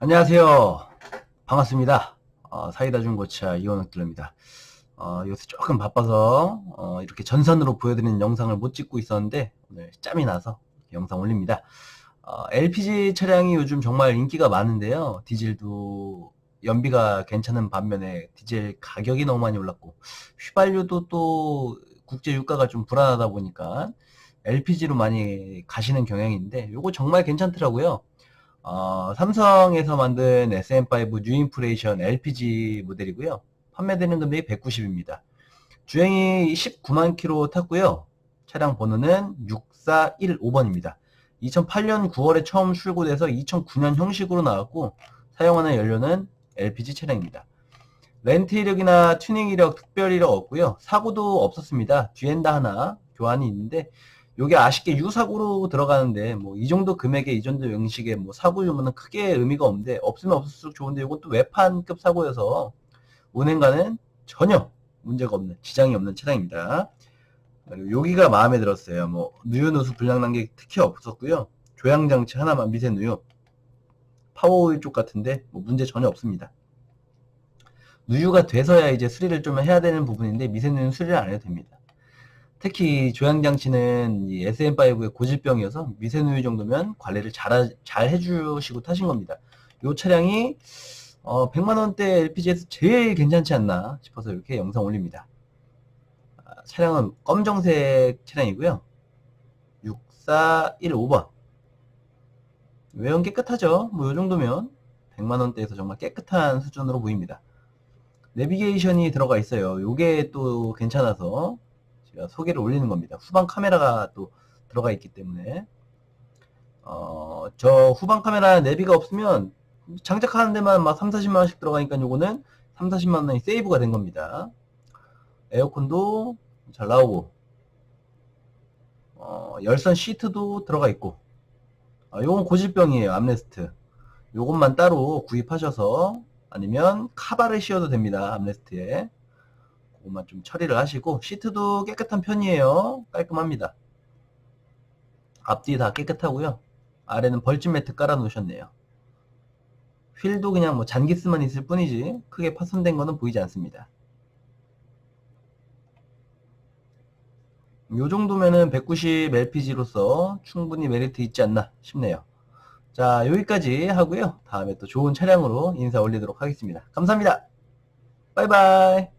안녕하세요. 반갑습니다. 어, 사이다 중고차 이원욱 딜러입니다. 어, 요새 조금 바빠서 어, 이렇게 전선으로 보여드리는 영상을 못 찍고 있었는데 오늘 짬이 나서 영상 올립니다. 어, LPG 차량이 요즘 정말 인기가 많은데요. 디젤도 연비가 괜찮은 반면에 디젤 가격이 너무 많이 올랐고 휘발유도 또 국제 유가가 좀 불안하다 보니까 LPG로 많이 가시는 경향인데 요거 정말 괜찮더라고요. 어, 삼성에서 만든 SM5 뉴 인프레이션 LPG 모델이고요. 판매되는 금액이 190입니다. 주행이 19만 킬로 탔고요. 차량 번호는 6415번입니다. 2008년 9월에 처음 출고돼서 2009년 형식으로 나왔고 사용하는 연료는 LPG 차량입니다. 렌트 이력이나 튜닝 이력, 특별 이력 없고요. 사고도 없었습니다. 뒤엔다 하나 교환이 있는데 요게 아쉽게 유사고로 들어가는데 뭐 이 정도 금액에 이 정도 형식의 뭐 사고 유무는 크게 의미가 없는데 없으면 없을수록 좋은데 또 외판급 사고여서 운행과는 전혀 문제가 없는 지장이 없는 차량입니다. 여기가 마음에 들었어요. 뭐 누유 누수 불량 난게 특히 없었고요. 조향 장치 하나만 미세 누유 파워오일 쪽 같은데 뭐 문제 전혀 없습니다. 누유가 돼서야 이제 수리를 좀 해야 되는 부분인데 미세 누유는 수리를 안 해도 됩니다. 특히 조향장치는 이 SM5의 고질병이어서 미세누유 정도면 관리를 잘, 잘 해주시고 타신 겁니다. 이 차량이 어, 100만원대 LPG에서 제일 괜찮지 않나 싶어서 이렇게 영상 올립니다. 아, 차량은 검정색 차량이고요. 6415번. 외형 깨끗하죠? 뭐 이 정도면 100만원대에서 정말 깨끗한 수준으로 보입니다. 내비게이션이 들어가 있어요. 요게 또 괜찮아서 제가 소개를 올리는 겁니다. 후방 카메라가 또 들어가 있기 때문에 어, 저 후방 카메라 내비가 없으면 장착하는 데만 막 3, 40만 원씩 들어가니까 요거는 3, 40만 원이 세이브가 된 겁니다. 에어컨도 잘 나오고 어, 열선 시트도 들어가 있고 아, 요건 고질병이에요. 암레스트. 요것만 따로 구입하셔서 아니면 카바를 씌워도 됩니다. 암레스트에. 그것만 좀 처리를 하시고 시트도 깨끗한 편이에요. 깔끔합니다. 앞뒤 다 깨끗하고요. 아래는 벌집 매트 깔아 놓으셨네요. 휠도 그냥 뭐 잔기스만 있을 뿐이지 크게 파손된 거는 보이지 않습니다. 요 정도면은 190 LPG로서 충분히 메리트 있지 않나 싶네요. 자, 여기까지 하고요. 다음에 또 좋은 차량으로 인사 올리도록 하겠습니다. 감사합니다. 바이바이.